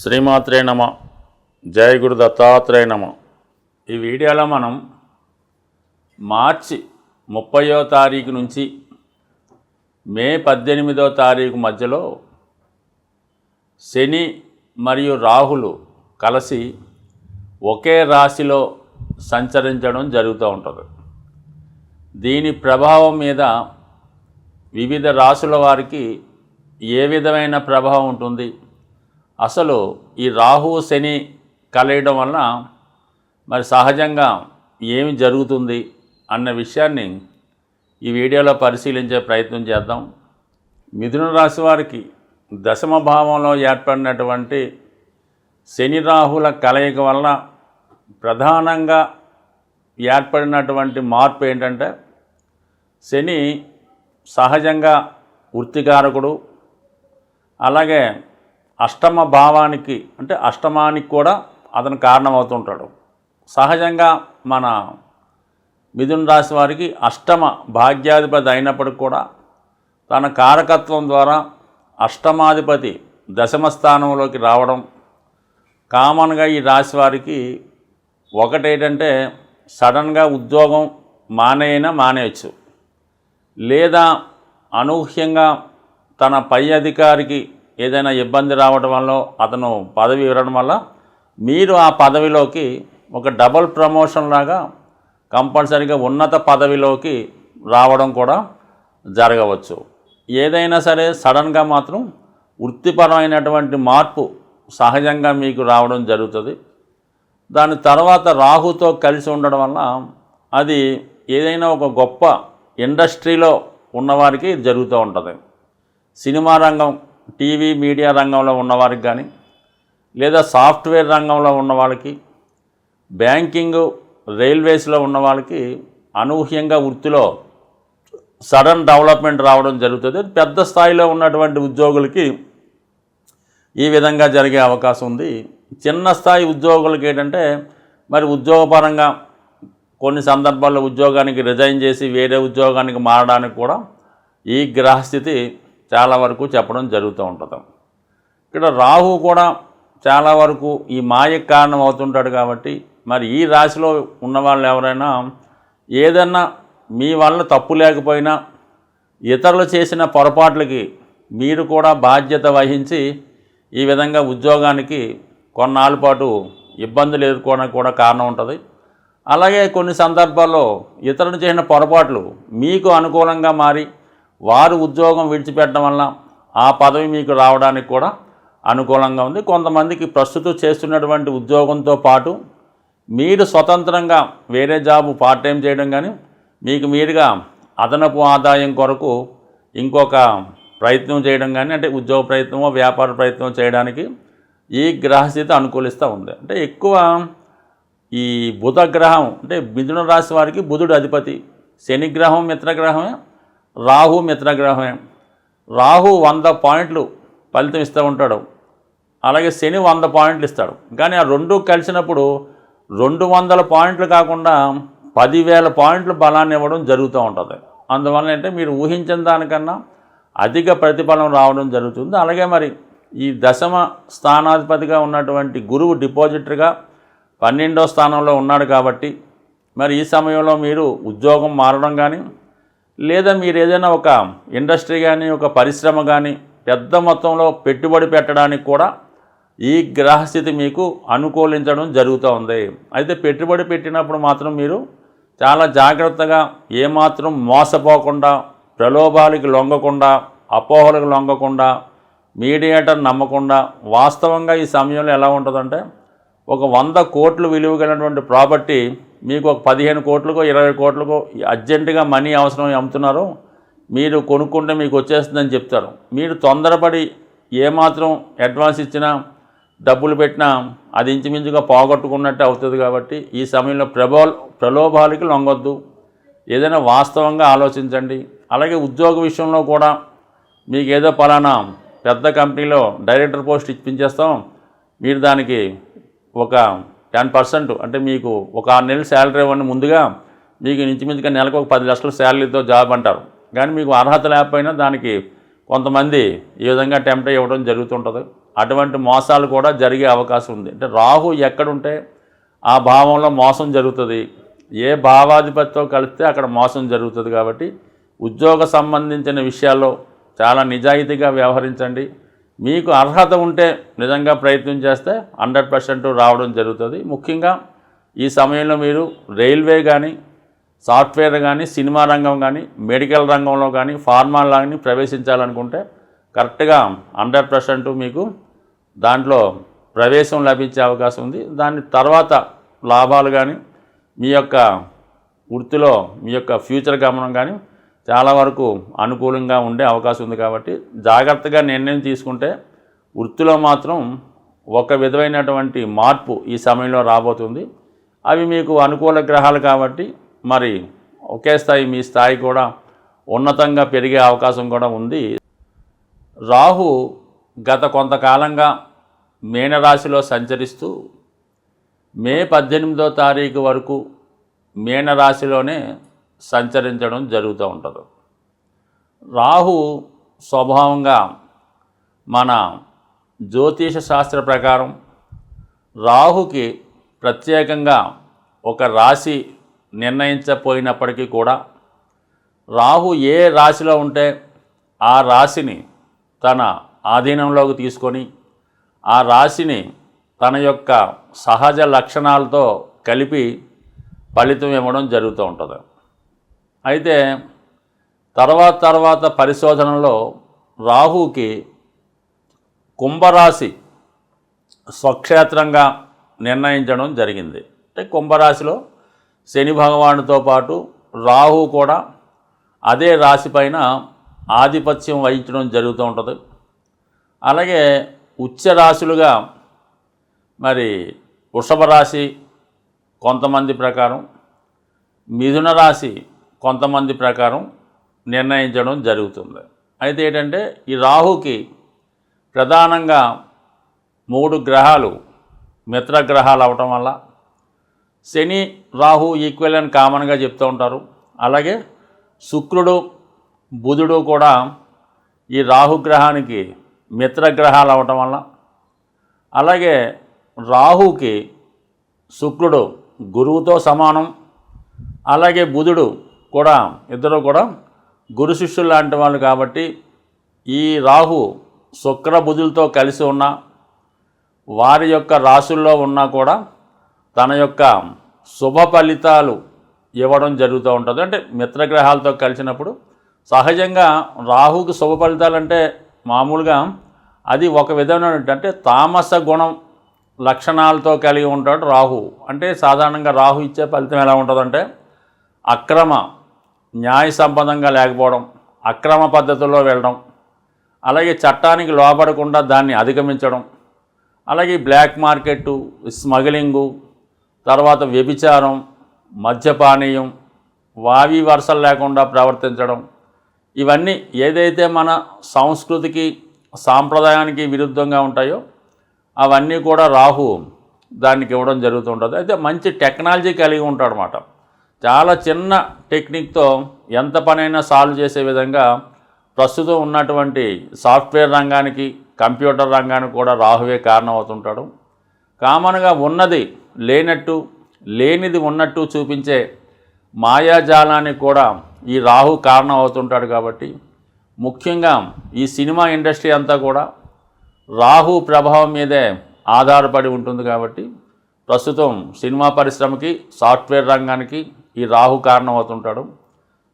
శ్రీమాత్రే నమ జయ గురు దత్తాత్రేయ నమ. ఈ వీడియోలో మనం మార్చి ముప్పయో తారీఖు నుంచి మే పద్దెనిమిదో తారీఖు మధ్యలో శని మరియు రాహులు కలిసి ఒకే రాశిలో సంచరించడం జరుగుతూ ఉంటుంది. దీని ప్రభావం మీద వివిధ రాశుల వారికి ఏ విధమైన ప్రభావం ఉంటుంది? అసలు ఈ రాహు శని కలయడం వలన మరి సహజంగా ఏమి జరుగుతుంది అన్న విషయాన్ని ఈ వీడియోలో పరిశీలించే ప్రయత్నం చేద్దాం. మిథున రాశి వారికి దశమ భావంలో ఏర్పడినటువంటి శని రాహుల కలయిక వలన ప్రధానంగా ఏర్పడినటువంటి మార్పు ఏంటంటే శని సహజంగా వృత్తికారకుడు అలాగే అష్టమ భావానికి అంటే అష్టమానికి కూడా అతను కారణమవుతుంటాడు. సహజంగా మన మిథున రాశి వారికి అష్టమ భాగ్యాధిపతి అయినప్పటికి కూడా తన కారకత్వం ద్వారా అష్టమాధిపతి దశమ స్థానంలోకి రావడం కామన్గా ఈ రాశి వారికి ఒకటేంటంటే సడన్గా ఉద్యోగం మానేయనా మానేయచ్చు. లేదా అనూహ్యంగా తన పై అధికారికి ఏదైనా ఇబ్బంది రావడం వల్ల అతను పదవి ఇవ్వడం వల్ల మీరు ఆ పదవిలోకి ఒక డబల్ ప్రమోషన్ లాగా కంపల్సరీగా ఉన్నత పదవిలోకి రావడం కూడా జరగవచ్చు. ఏదైనా సరే సడన్గా మాత్రం వృత్తిపరమైనటువంటి మార్పు సహజంగా మీకు రావడం జరుగుతుంది. దాని తర్వాత రాహుతో కలిసి ఉండడం వల్ల అది ఏదైనా ఒక గొప్ప ఇండస్ట్రీలో ఉన్నవారికి జరుగుతూ ఉంటుంది. సినిమా రంగం టీవీ మీడియా రంగంలో ఉన్నవారికి కానీ లేదా సాఫ్ట్వేర్ రంగంలో ఉన్న వాళ్ళకి బ్యాంకింగ్ రైల్వేస్లో ఉన్న వాళ్ళకి అనూహ్యంగా వృత్తిలో సడన్ డెవలప్మెంట్ రావడం జరుగుతుంది. పెద్ద స్థాయిలో ఉన్నటువంటి ఉద్యోగులకి ఈ విధంగా జరిగే అవకాశం ఉంది. చిన్న స్థాయి ఉద్యోగులకి ఏంటంటే మరి ఉద్యోగపరంగా కొన్ని సందర్భాల్లో ఉద్యోగానికి రిజైన్ చేసి వేరే ఉద్యోగానికి మారడానికి కూడా ఈ గ్రహస్థితి చాలా వరకు చెప్పడం జరుగుతూ ఉంటుంది. ఇక్కడ రాహు కూడా చాలా వరకు ఈ మాయకు కారణం అవుతుంటాడు కాబట్టి మరి ఈ రాశిలో ఉన్న వాళ్ళు ఎవరైనా ఏదన్నా మీ వల్ల తప్పు లేకపోయినా ఇతరులు చేసిన పొరపాట్లకి మీరు కూడా బాధ్యత వహించి ఈ విధంగా ఉద్యోగానికి కొన్నాళ్ళ పాటు ఇబ్బందులు ఎదుర్కోవడానికి కూడా కారణం ఉంటుంది. అలాగే కొన్ని సందర్భాల్లో ఇతరులు చేసిన పొరపాట్లు మీకు అనుకూలంగా మారి వారు ఉద్యోగం విడిచిపెట్టడం వల్ల ఆ పదవి మీకు రావడానికి కూడా అనుకూలంగా ఉంది. కొంతమందికి ప్రస్తుతం చేస్తున్నటువంటి ఉద్యోగంతో పాటు మీరు స్వతంత్రంగా వేరే జాబు పార్ట్ టైం చేయడం కానీ మీకు మీరుగా అదనపు ఆదాయం కొరకు ఇంకొక ప్రయత్నం చేయడం కానీ అంటే ఉద్యోగ ప్రయత్నమో వ్యాపార ప్రయత్నం చేయడానికి ఈ గ్రహస్థితి అనుకూలిస్తూ ఉంది. అంటే ఎక్కువ ఈ బుధ గ్రహం అంటే మిథున రాశి వారికి బుధుడు అధిపతి శనిగ్రహం మిత్రగ్రహమే రాహు మిత్రగ్రహమే రాహు వంద పాయింట్లు ఫలితం ఇస్తూ ఉంటాడు. అలాగే శని వంద పాయింట్లు ఇస్తాడు. కానీ ఆ రెండు కలిసినప్పుడు రెండు వందల పాయింట్లు కాకుండా పదివేల పాయింట్లు బలాన్ని ఇవ్వడం జరుగుతూ ఉంటుంది. అందువల్ల అంటే మీరు ఊహించిన దానికన్నా అధిక ప్రతిఫలం రావడం జరుగుతుంది. అలాగే మరి ఈ దశమ స్థానాధిపతిగా ఉన్నటువంటి గురువు డిపాజిటర్గా పన్నెండో స్థానంలో ఉన్నాడు కాబట్టి మరి ఈ సమయంలో మీరు ఉద్యోగం మారడం కానీ లేదా మీరు ఏదైనా ఒక ఇండస్ట్రీ కానీ ఒక పరిశ్రమ కానీ పెద్ద మొత్తంలో పెట్టుబడి పెట్టడానికి కూడా ఈ గ్రహస్థితి మీకు అనుకూలించడం జరుగుతూ ఉంది. అయితే పెట్టుబడి పెట్టినప్పుడు మాత్రం మీరు చాలా జాగ్రత్తగా ఏమాత్రం మోసపోకుండా ప్రలోభాలకి లొంగకుండా అపోహలకు లొంగకుండా మీడియేటర్ నమ్మకుండా వాస్తవంగా ఈ సమయంలో ఎలా ఉంటుందంటే ఒక వంద కోట్లు విలువ కలిగినటువంటి ప్రాపర్టీ మీకు ఒక పదిహేను కోట్లకో ఇరవై కోట్లకో అర్జెంటుగా మనీ అవసరం అమ్ముతున్నారు మీరు కొనుక్కుంటే మీకు వచ్చేస్తుందని చెప్తారు. మీరు తొందరపడి ఏమాత్రం అడ్వాన్స్ ఇచ్చినా డబ్బులు పెట్టినా అది ఇంచుమించుగా పోగొట్టుకున్నట్టు అవుతుంది కాబట్టి ఈ సమయంలో ప్రబో ప్రలోభాలకి లొంగొద్దు. ఏదైనా వాస్తవంగా ఆలోచించండి. అలాగే ఉద్యోగ విషయంలో కూడా మీకు ఏదో పలానా పెద్ద కంపెనీలో డైరెక్టర్ పోస్ట్ ఇప్పించేస్తాం. మీరు దానికి ఒక టెన్ పర్సెంట్ అంటే మీకు ఒక ఆరు నెలల శాలరీ ఇవ్వండి ముందుగా మీకు ఇంచుమించుగా నెలకు ఒక పది లక్షల శాలరీతో జాబ్ అంటారు. కానీ మీకు అర్హత లేకపోయినా దానికి కొంతమంది ఈ విధంగా టెంప్ట్ ఇవ్వడం జరుగుతుంటుంది. అటువంటి మోసాలు కూడా జరిగే అవకాశం ఉంది. అంటే రాహు ఎక్కడుంటే ఆ భావంలో మోసం జరుగుతుంది. ఏ భావాధిపతితో కలిస్తే అక్కడ మోసం జరుగుతుంది కాబట్టి ఉద్యోగ సంబంధించిన విషయాల్లో చాలా నిజాయితీగా వ్యవహరించండి. మీకు అర్హత ఉంటే నిజంగా ప్రయత్నం చేస్తే హండ్రెడ్ పర్సెంట్ రావడం జరుగుతుంది. ముఖ్యంగా ఈ సమయంలో మీరు రైల్వే కానీ సాఫ్ట్వేర్ కానీ సినిమా రంగం కానీ మెడికల్ రంగంలో కానీ ఫార్మా కానీ ప్రవేశించాలనుకుంటే కరెక్ట్గా హండ్రెడ్ పర్సెంట్ మీకు దాంట్లో ప్రవేశం లభించే అవకాశం ఉంది. దాని తర్వాత లాభాలు కానీ మీ యొక్క వృత్తిలో మీ యొక్క ఫ్యూచర్ గమనం కానీ చాలా వరకు అనుకూలంగా ఉండే అవకాశం ఉంది కాబట్టి జాగ్రత్తగా నిర్ణయం తీసుకుంటే వృత్తిలో మాత్రం ఒక విధమైనటువంటి మార్పు ఈ సమయంలో రాబోతుంది. అవి మీకు అనుకూల గ్రహాలు కాబట్టి మరి ఒకే స్థాయి మీ స్థాయి కూడా ఉన్నతంగా పెరిగే అవకాశం కూడా ఉంది. రాహు గత కొంతకాలంగా మీనరాశిలో సంచరిస్తూ మే పద్దెనిమిదో తారీఖు వరకు మీనరాశిలోనే సంచరించడం జరుగుతూ ఉంటుంది. రాహు స్వభావంగా మన జ్యోతిష శాస్త్ర ప్రకారం రాహుకి ప్రత్యేకంగా ఒక రాశి నిర్ణయించపోయినప్పటికీ కూడా రాహు ఏ రాశిలో ఉంటే ఆ రాశిని తన ఆధీనంలోకి తీసుకొని ఆ రాశిని తన యొక్క సహజ లక్షణాలతో కలిపి ఫలితం ఇవ్వడం జరుగుతూ ఉంటుంది. అయితే తర్వాత తర్వాత పరిశోధనలో రాహుకి కుంభరాశి స్వక్షేత్రంగా నిర్ణయించడం జరిగింది. అంటే కుంభరాశిలో శని భగవానుతో పాటు రాహు కూడా అదే రాశి పైన ఆధిపత్యం వహించడం జరుగుతూ ఉంటుంది. అలాగే ఉచ్చ రాశులుగా మరి వృషభ రాశి కొంతమంది ప్రకారం మిథున రాశి కొంతమంది ప్రకారం నిర్ణయించడం జరుగుతుంది. అయితే ఏంటంటే ఈ రాహుకి ప్రధానంగా మూడు గ్రహాలు మిత్రగ్రహాలు అవటం వల్ల శని రాహు ఈక్వల్ అని కామన్గా చెప్తూ ఉంటారు. అలాగే శుక్రుడు బుధుడు కూడా ఈ రాహుగ్రహానికి మిత్రగ్రహాలు అవటం వల్ల. అలాగే రాహుకి శుక్రుడు గురువుతో సమానం. అలాగే బుధుడు కూడా ఇద్దరు కూడా గురు శిష్యులు లాంటి వాళ్ళు కాబట్టి ఈ రాహు శుక్ర బుధులతో కలిసి ఉన్న వారి యొక్క రాశుల్లో ఉన్నా కూడా తన యొక్క శుభ ఫలితాలు ఇవ్వడం జరుగుతూ ఉంటుంది. అంటే మిత్రగ్రహాలతో కలిసినప్పుడు సహజంగా రాహుకి శుభ ఫలితాలు అంటే మామూలుగా అది ఒక విధమైన అంటే తామస గుణం లక్షణాలతో కలిగి ఉంటాడు రాహు. అంటే సాధారణంగా రాహు ఇచ్చే ఫలితం ఎలా ఉంటుందంటే అక్రమ న్యాయ సంబంధంగా లేకపోవడం అక్రమ పద్ధతుల్లో వెళ్ళడం అలాగే చట్టానికి లోపడకుండా దాన్ని అధిగమించడం అలాగే బ్లాక్ మార్కెట్టు స్మగ్లింగు తర్వాత వ్యభిచారం మద్యపానీయం వావి వరుసలు లేకుండా ప్రవర్తించడం ఇవన్నీ ఏదైతే మన సంస్కృతికి సాంప్రదాయానికి విరుద్ధంగా ఉంటాయో అవన్నీ కూడా రాహు దానికి ఇవ్వడం జరుగుతుంటుంది అయితే మంచి టెక్నాలజీ కలిగి ఉంటాడు అన్నమాట చాలా చిన్న టెక్నిక్తో ఎంత పనైనా సాల్వ్ చేసే విధంగా ప్రస్తుతం ఉన్నటువంటి సాఫ్ట్వేర్ రంగానికి కంప్యూటర్ రంగానికి కూడా రాహువే కారణం అవుతుంటాడు కామన్గా ఉన్నది లేనట్టు లేనిది ఉన్నట్టు చూపించే మాయాజాలానికి కూడా ఈ రాహు కారణం అవుతుంటాడు కాబట్టి ముఖ్యంగా ఈ సినిమా ఇండస్ట్రీ అంతా కూడా రాహు ప్రభావం మీదే ఆధారపడి ఉంటుంది కాబట్టి ప్రస్తుతం సినిమా పరిశ్రమకి సాఫ్ట్వేర్ రంగానికి ఈ రాహు కారణం అవుతుంటాడు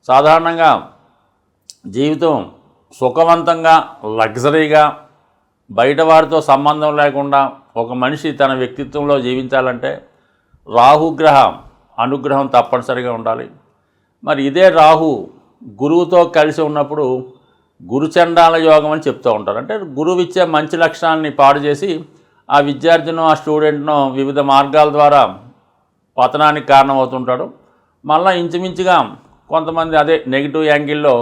సాధారణంగా జీవితం సుఖవంతంగా లగ్జరీగా బయట వారితో సంబంధం లేకుండా ఒక మనిషి తన వ్యక్తిత్వంలో జీవించాలంటే రాహుగ్రహ అనుగ్రహం తప్పనిసరిగా ఉండాలి. మరి ఇదే రాహు గురువుతో కలిసి ఉన్నప్పుడు గురుచండాల యోగం అని చెప్తూ ఉంటారు. అంటే గురువు ఇచ్చే మంచి లక్షణాలని పాడు చేసి ఆ విద్యార్థినో ఆ స్టూడెంట్నో వివిధ మార్గాల ద్వారా పతనానికి కారణమవుతుంటాడు. మళ్ళీ ఇంచుమించుగా కొంతమంది అదే నెగిటివ్ యాంగిల్లో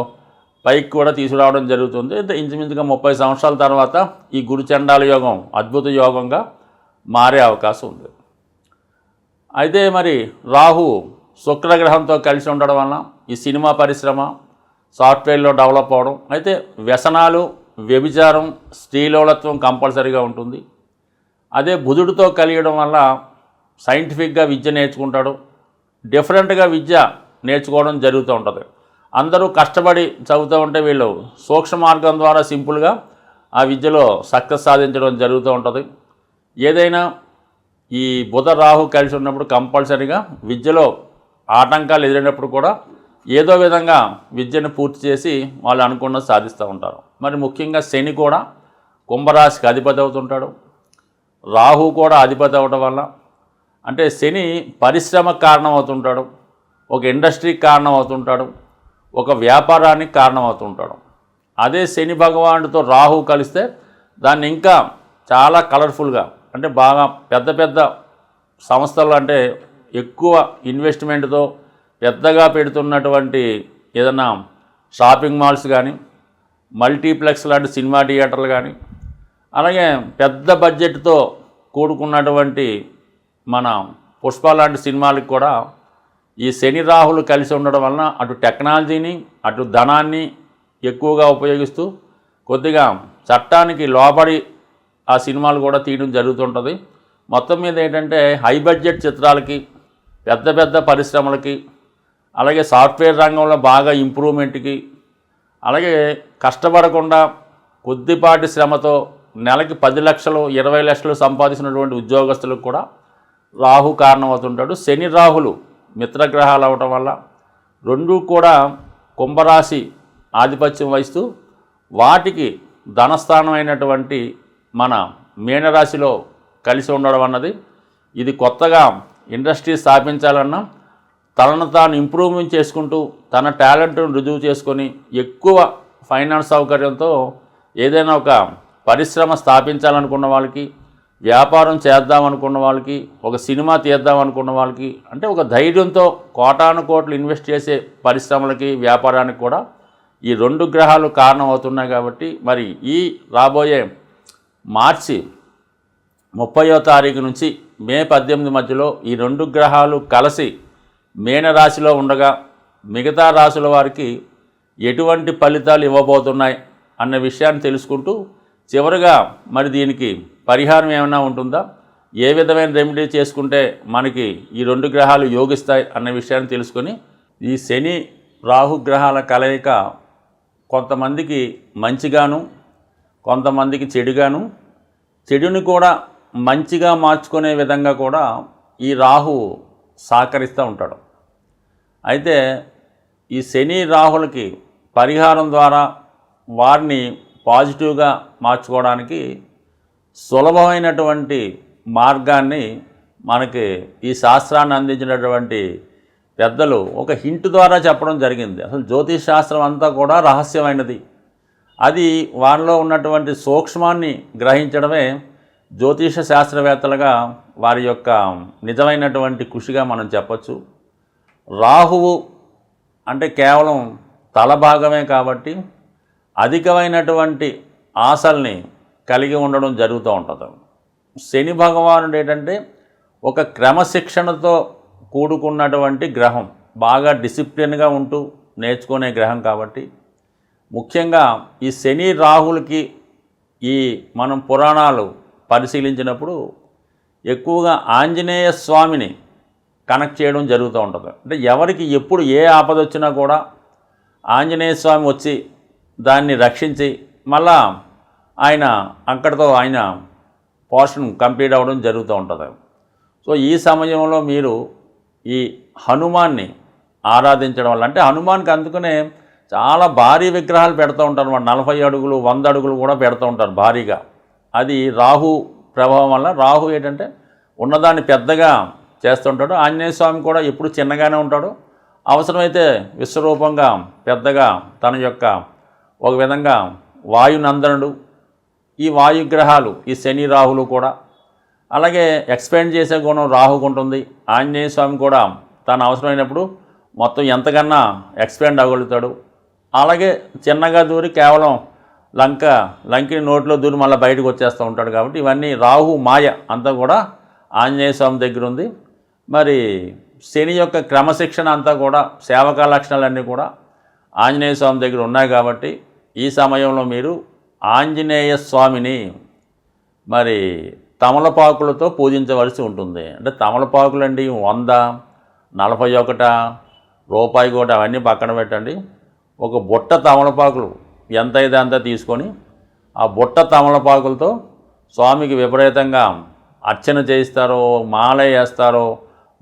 పైకి కూడా తీసుకురావడం జరుగుతుంది. అంటే ఇంచుమించుగా ముప్పై సంవత్సరాల తర్వాత ఈ గురుచండాల యోగం అద్భుత యోగంగా మారే అవకాశం ఉంది. అయితే మరి రాహు శుక్రగ్రహంతో కలిసి ఉండడం వలన ఈ సినిమా పరిశ్రమ సాఫ్ట్వేర్లో డెవలప్ అవడం అయితే వ్యసనాలు వ్యభిచారం స్త్రీలోలత్వం కంపల్సరీగా ఉంటుంది. అదే బుధుడితో కలియడం వల్ల సైంటిఫిక్గా విద్య నేర్చుకుంటాడు. డిఫరెంట్గా విద్య నేర్చుకోవడం జరుగుతూ ఉంటుంది. అందరూ కష్టపడి చదువుతూ ఉంటే వీళ్ళు సూక్ష్మ మార్గం ద్వారా సింపుల్గా ఆ విద్యలో సక్సెస్ సాధించడం జరుగుతూ ఉంటుంది. ఏదైనా ఈ బుధ రాహు కలిసి ఉన్నప్పుడు కంపల్సరీగా విద్యలో ఆటంకాలు ఎదిరినప్పుడు కూడా ఏదో విధంగా విద్యను పూర్తి చేసి వాళ్ళు అనుకున్నది సాధిస్తూ ఉంటారు. మరి ముఖ్యంగా శని కూడా కుంభరాశికి అధిపతి అవుతుంటాడు. రాహు కూడా అధిపతి అవడం వల్ల అంటే శని పరిశ్రమకు కారణం అవుతుంటాడు ఒక ఇండస్ట్రీకి కారణం అవుతుంటాడు ఒక వ్యాపారానికి కారణం అవుతుంటాడు అదే శని భగవానుడితో రాహు కలిస్తే దాన్ని ఇంకా చాలా కలర్ఫుల్గా అంటే బాగా పెద్ద పెద్ద సంస్థలు అంటే ఎక్కువ ఇన్వెస్ట్మెంట్తో పెద్దగా పెడుతున్నటువంటి ఏదైనా షాపింగ్ మాల్స్ కానీ మల్టీప్లెక్స్ లాంటి సినిమా థియేటర్లు కానీ అలాగే పెద్ద బడ్జెట్తో కూడుకున్నటువంటి మన పుష్ప లాంటి సినిమాలకు కూడా ఈ శని రాహులు కలిసి ఉండడం వలన అటు టెక్నాలజీని అటు ధనాన్ని ఎక్కువగా ఉపయోగిస్తూ కొద్దిగా చట్టానికి లోబడి ఆ సినిమాలు కూడా తీయడం జరుగుతుంటుంది. మొత్తం మీద ఏంటంటే హై బడ్జెట్ చిత్రాలకి పెద్ద పెద్ద పరిశ్రమలకి అలాగే సాఫ్ట్వేర్ రంగంలో బాగా ఇంప్రూవ్మెంట్కి అలాగే కష్టపడకుండా కొద్దిపాటి శ్రమతో నెలకి పది లక్షలు ఇరవై లక్షలు సంపాదించినటువంటి ఉద్యోగస్తులకు కూడా రాహు కారణమవుతుంటాడు. శని రాహులు మిత్రగ్రహాలు అవటం వల్ల రెండు కూడా కుంభరాశి ఆధిపత్యం వహిస్తూ వాటికి ధనస్థానం అయినటువంటి మన మీనరాశిలో కలిసి ఉండడం అన్నది ఇది కొత్తగా ఇండస్ట్రీ స్థాపించాలన్నా తనను తాను ఇంప్రూవ్మెంట్ చేసుకుంటూ తన టాలెంట్ను రుజువు చేసుకొని ఎక్కువ ఫైనాన్స్ సౌకర్యంతో ఏదైనా ఒక పరిశ్రమ స్థాపించాలనుకున్న వాళ్ళకి వ్యాపారం చేద్దాం అనుకున్న వాళ్ళకి ఒక సినిమా తీద్దాం అనుకున్న వాళ్ళకి అంటే ఒక ధైర్యంతో కోటాను కోట్లు ఇన్వెస్ట్ చేసే పరిశ్రమలకి వ్యాపారానికి కూడా ఈ రెండు గ్రహాలు కారణం అవుతున్నాయి కాబట్టి మరి ఈ రాబోయే మార్చి ముప్పయో తారీఖు నుంచి మే పద్దెనిమిది మధ్యలో ఈ రెండు గ్రహాలు కలిసి మేనరాశిలో ఉండగా మిగతా రాశుల వారికి ఎటువంటి ఫలితాలు ఇవ్వబోతున్నాయి అన్న విషయాన్ని తెలుసుకుంటూ చివరిగా మరి దీనికి పరిహారం ఏమైనా ఉంటుందా? ఏ విధమైన రెమెడీ చేసుకుంటే మనకి ఈ రెండు గ్రహాలు యోగిస్తాయి అన్న విషయాన్ని తెలుసుకొని ఈ శని రాహు గ్రహాల కలయిక కొంతమందికి మంచిగాను కొంతమందికి చెడుగాను చెడుని కూడా మంచిగా మార్చుకునే విధంగా కూడా ఈ రాహు సహకరిస్తూ ఉంటాడు. అయితే ఈ శని రాహులకి పరిహారం ద్వారా వారిని పాజిటివ్గా మార్చుకోవడానికి సులభమైనటువంటి మార్గాన్ని మనకి ఈ శాస్త్రాన్ని అందించినటువంటి పెద్దలు ఒక హింట్ ద్వారా చెప్పడం జరిగింది. అసలు జ్యోతిష్ శాస్త్రం అంతా కూడా రహస్యమైనది. అది వారిలో ఉన్నటువంటి సూక్ష్మాన్ని గ్రహించడమే జ్యోతిష శాస్త్రవేత్తలుగా వారి యొక్క నిజమైనటువంటి కృషిగా మనం చెప్పచ్చు. రాహువు అంటే కేవలం తల భాగమే కాబట్టి అధికమైనటువంటి ఆశల్ని కలిగి ఉండడం జరుగుతూ ఉంటుంది. శని భగవానుడు ఏంటంటే ఒక క్రమశిక్షణతో కూడుకున్నటువంటి గ్రహం. బాగా డిసిప్లిన్గా ఉంటూ నేర్చుకునే గ్రహం కాబట్టి. ముఖ్యంగా ఈ శని రాహులకి ఈ మనం పురాణాలు పరిశీలించినప్పుడు ఎక్కువగా ఆంజనేయ స్వామిని కనెక్ట్ చేయడం జరుగుతూ ఉంటుంది. అంటే ఎవరికి ఎప్పుడు ఏ ఆపద వచ్చినా కూడా ఆంజనేయ స్వామి వచ్చి దాన్ని రక్షించి మళ్ళా ఆయన అక్కడితో ఆయన పోర్షన్ కంప్లీట్ అవ్వడం జరుగుతూ ఉంటుంది. సో ఈ సమయంలో మీరు ఈ హనుమాన్ని ఆరాధించడం వల్ల అంటే హనుమాన్కి అందుకనే చాలా భారీ విగ్రహాలు పెడుతూ ఉంటారు మన నలభై అడుగులు వంద అడుగులు కూడా పెడుతూ ఉంటారు భారీగా. అది రాహు ప్రభావం వల్ల రాహు ఏంటంటే ఉన్నదాన్ని పెద్దగా చేస్తుంటాడు ఆంజనేయ స్వామి కూడా ఎప్పుడు చిన్నగానే ఉంటాడు. అవసరమైతే విశ్వరూపంగా పెద్దగా తన యొక్క ఒక విధంగా వాయునందనుడు ఈ వాయుగ్రహాలు ఈ శని రాహులు కూడా. అలాగే ఎక్స్పాండ్ చేసే గుణం రాహుకు ఉంటుంది. ఆంజనేయ స్వామి కూడా తను అవసరమైనప్పుడు మొత్తం ఎంతకన్నా ఎక్స్పాండ్ అవ్వగలుగుతాడు. అలాగే చిన్నగా దూరి కేవలం లంక లంకిని నోట్లో దూరి మళ్ళీ బయటకు వచ్చేస్తూ ఉంటాడు కాబట్టి ఇవన్నీ రాహు మాయ అంతా కూడా ఆంజనేయ స్వామి దగ్గర ఉంది. మరి శని యొక్క క్రమశిక్షణ అంతా కూడా సేవకా లక్షణాలన్నీ కూడా ఆంజనేయ స్వామి దగ్గర ఉన్నాయి కాబట్టి ఈ సమయంలో మీరు ఆంజనేయ స్వామిని మరి తమలపాకులతో పూజించవలసి ఉంటుంది. అంటే తమలపాకులు అండి వంద నలభై ఒకట రూపాయి కూడా అవన్నీ పక్కన పెట్టండి. ఒక బుట్ట తమలపాకులు ఎంత అయితే అంత తీసుకొని ఆ బుట్ట తమలపాకులతో స్వామికి విపరీతంగా అర్చన చేయిస్తారో మాల వేస్తారో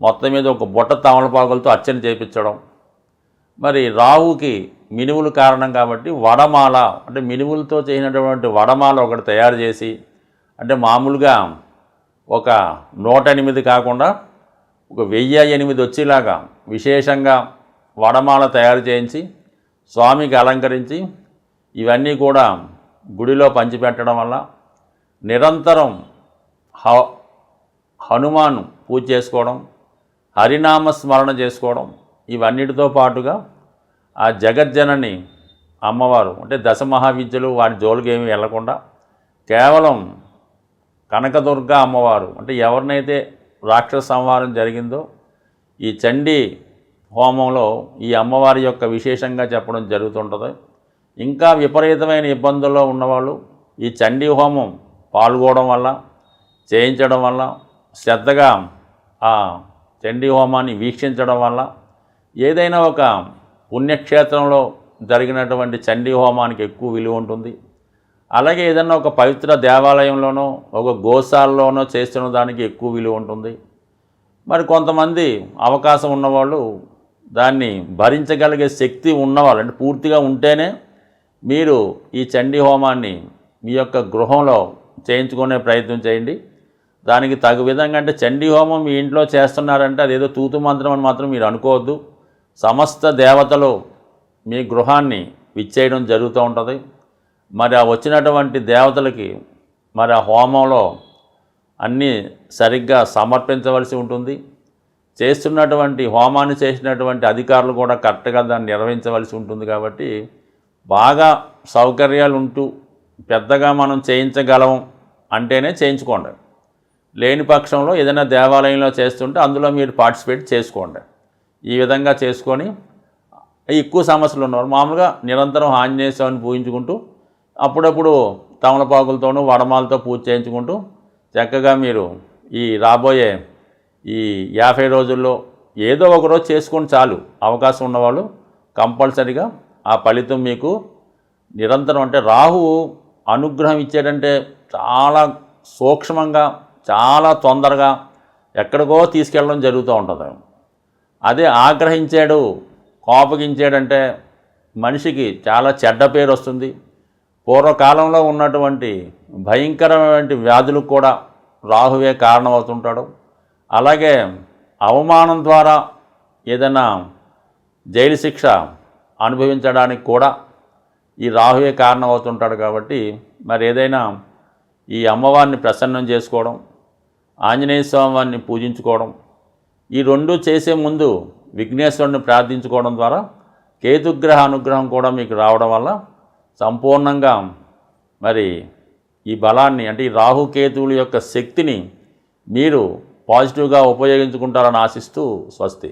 మొత్తం మీద ఒక బుట్ట తమలపాకులతో అర్చన చేయించడం. మరి రావుకి మినువులు కారణం కాబట్టి వడమాల అంటే మినువులతో చేసినటువంటి వడమాల ఒకటి తయారు చేసి అంటే మామూలుగా ఒక నూట ఎనిమిది కాకుండా ఒక వెయ్యి ఎనిమిది వచ్చేలాగా విశేషంగా వడమాల తయారు చేయించి స్వామికి అలంకరించి ఇవన్నీ కూడా గుడిలో పంచిపెట్టడం వల్ల నిరంతరం హ హనుమాన్ పూజ చేసుకోవడం హరినామ స్మరణ చేసుకోవడం ఇవన్నిటితో పాటుగా ఆ జగజ్జనని అమ్మవారు అంటే దశ మహావిద్యలు వారి జోలికి ఏమి వెళ్ళకుండా కేవలం కనకదుర్గ అమ్మవారు అంటే ఎవరినైతే రాక్షస సంహారం జరిగిందో ఈ చండీ హోమంలో ఈ అమ్మవారి యొక్క విశేషంగా చెప్పడం జరుగుతుంటుంది. ఇంకా విపరీతమైన ఇబ్బందుల్లో ఉన్నవాళ్ళు ఈ చండీ హోమం పాల్గొనడం వల్ల చేయించడం వల్ల శ్రద్ధగా ఆ చండీ హోమాన్ని వీక్షించడం వల్ల ఏదైనా ఒక పుణ్యక్షేత్రంలో జరిగినటువంటి చండీ హోమానికి ఎక్కువ విలువ ఉంటుంది. అలాగే ఏదన్నా ఒక పవిత్ర దేవాలయంలోనో ఒక గోశాలలోనో చేస్తున్న దానికి ఎక్కువ విలువ ఉంటుంది. మరి కొంతమంది అవకాశం ఉన్నవాళ్ళు దాన్ని భరించగలిగే శక్తి ఉన్నవాళ్ళు అంటే పూర్తిగా ఉంటేనే మీరు ఈ చండీ హోమాన్ని మీ యొక్క గృహంలో చేయించుకునే ప్రయత్నం చేయండి. దానికి తగు విధంగా అంటే చండీ హోమం మీ ఇంట్లో చేస్తున్నారంటే అదేదో తూతు మంత్రం అని మాత్రం మీరు అనుకోవద్దు. సమస్త దేవతలు మీ గృహాన్ని విచ్చేయడం జరుగుతూ ఉంటుంది. మరి ఆ వచ్చినటువంటి దేవతలకి మరి ఆ హోమంలో అన్నీ సరిగ్గా సమర్పించవలసి ఉంటుంది. చేస్తున్నటువంటి హోమాన్ని చేసినటువంటి అధికారులు కూడా కరెక్ట్గా దాన్ని నిర్వహించవలసి ఉంటుంది కాబట్టి బాగా సౌకర్యాలు ఉంటూ పెద్దగా మనం చేయించగలం అంటేనే చేయించుకోండి. లేని పక్షంలో ఏదైనా దేవాలయంలో చేస్తుంటే అందులో మీరు పార్టిసిపేట్ చేసుకోండి. ఈ విధంగా చేసుకొని ఎక్కువ సమస్యలు ఉన్నారు మామూలుగా నిరంతరం ఆంజనేయ స్వామిని పూజించుకుంటూ అప్పుడప్పుడు తమలపాకులతోనూ వడమాలతో పూజ చేయించుకుంటూ చక్కగా మీరు ఈ రాబోయే ఈ యాభై రోజుల్లో ఏదో ఒకరోజు చేసుకుని చేసుకొని చాలు. అవకాశం ఉన్నవాళ్ళు కంపల్సరిగా ఆ ఫలితం మీకు నిరంతరం అంటే రాహువు అనుగ్రహం ఇచ్చాడంటే చాలా సూక్ష్మంగా చాలా తొందరగా ఎక్కడికో తీసుకెళ్ళడం జరుగుతూ ఉంటుంది. అదే ఆగ్రహించాడు కోపగించాడంటే మనిషికి చాలా చెడ్డ పేరు వస్తుంది. పూర్వకాలంలో ఉన్నటువంటి భయంకరమైన వ్యాధులకు కూడా రాహువే కారణమవుతుంటాడు. అలాగే అవమానం ద్వారా ఏదైనా జైలు శిక్ష అనుభవించడానికి కూడా ఈ రాహువే కారణమవుతుంటాడు కాబట్టి మరి ఏదైనా ఈ అమ్మవారిని ప్రసన్నం చేసుకోవడం ఆంజనేయ స్వామి వారిని పూజించుకోవడం ఈ రెండు చేసే ముందు విఘ్నేశ్వరుని ప్రార్థించుకోవడం ద్వారా కేతుగ్రహ అనుగ్రహం కూడా మీకు రావడం వల్ల సంపూర్ణంగా మరి ఈ బలాన్ని అంటే ఈ రాహుకేతువుల యొక్క శక్తిని మీరు పాజిటివ్గా ఉపయోగించుకుంటారని ఆశిస్తూ స్వస్తి.